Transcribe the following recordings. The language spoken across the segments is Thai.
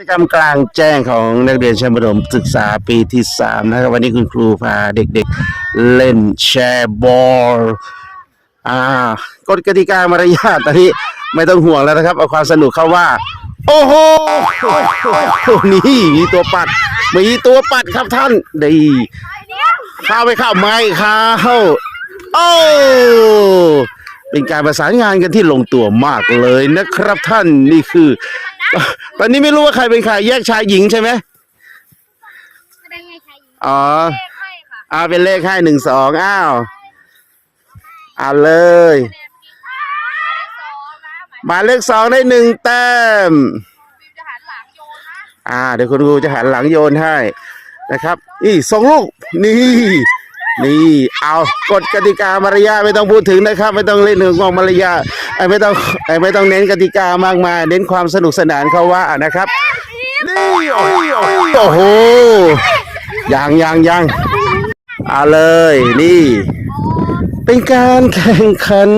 กิจกรรมกลางแจ้งของนักเรียนชั้นประถมศึกษาปีที่สามนะครับวันนี้คุณครูพาเด็กๆเล่นแชร์บอลอ่ากฎกติกามารยาทตอนนี้ไม่ต้องห่วงแล้วนะครับ เอาความสนุกเข้าว่า โอ้โหนี่มีตัวปัดมีตัวปัดครับท่านดีเข้าไปเข้าไม่เข้าโอ้ เป็นการประสานงานกันที่ลงตัวมากเลยนะครับท่านนี่คือ ตอนนี้ไม่รู้ว่าใครเป็นใครแยกชายหญิงใช่ไหมแสดงไงชายหญิงอ๋อเลขให้ค่ะเอาเป็นเลขให้หนึ่งสองอ้าวเอาเลยคะแนนที่สองนะหมายหมายเลขสองได้หนึ่งแต้มฟิวจะหันหลังโยนนะอ่าเดี๋ยวคุณครูจะหันหลังโยนให้นะครับนี่สองลูกนี่ นี่ เอากฎกติกามารยาทไม่ต้องพูดถึงนะครับ ไม่ต้องเล่นเรื่องของมารยาทไอ้ไม่ต้องไอ้ไม่ต้องเน้นกติกามากมาย เน้นความสนุกสนานเขาว่านะครับ นี่โอ้โหโอ้โหยังยังยังเอาเลยนี่ เป็นการแข่งขัน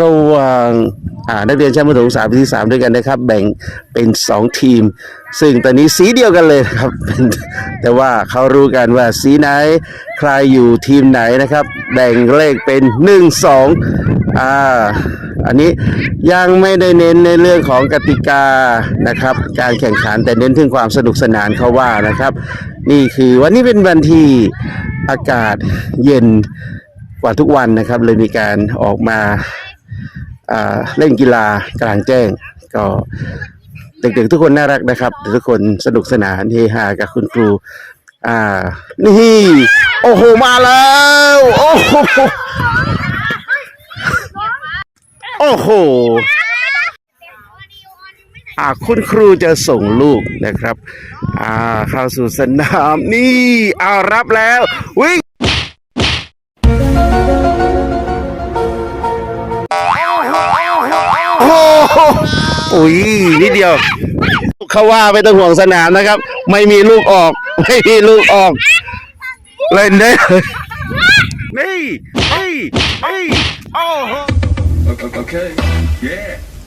ระหว่างนักเรียนชั้นประถมศึกษาปีที่สามด้วยกันนะครับ แบ่งเป็นสองทีม ซึ่งตอนนี้สีเดียวกันเลยนะครับ แต่ว่าเขารู้กันว่าสีไหนใครอยู่ทีมไหนนะครับ แบ่งเลขเป็นหนึ่งสองอ่าอันนี้ยังไม่ได้เน้นในเรื่องของกติกานะครับ การแข่งขันแต่เน้นถึงความสนุกสนานเขาว่านะครับ นี่คือวันนี้เป็นวันที่อากาศเย็น กว่าทุกวันนะครับ เลยมีการออกมาเล่นกีฬากลางแจ้ง ก็เด็กๆทุกคนน่ารักนะครับ ทุกคนสนุกสนานเฮฮากับคุณครู อ่า นี่ โอ้โห มาแล้ว โอ้โห โอ้โหอ่าคุณครูจะส่งลูกนะครับ อ่าเข้าสู่สนามนี่เอารับแล้ว วิ่ง อ้โหอุ้ยนิดเดียว เขาว่าไม่ต้องห่วงสนามนะครับ ไม่มีลูกออก ไม่มีลูกออก เล่นได้เลยนี่นี่นี่โอ้โห Okay. Yeah.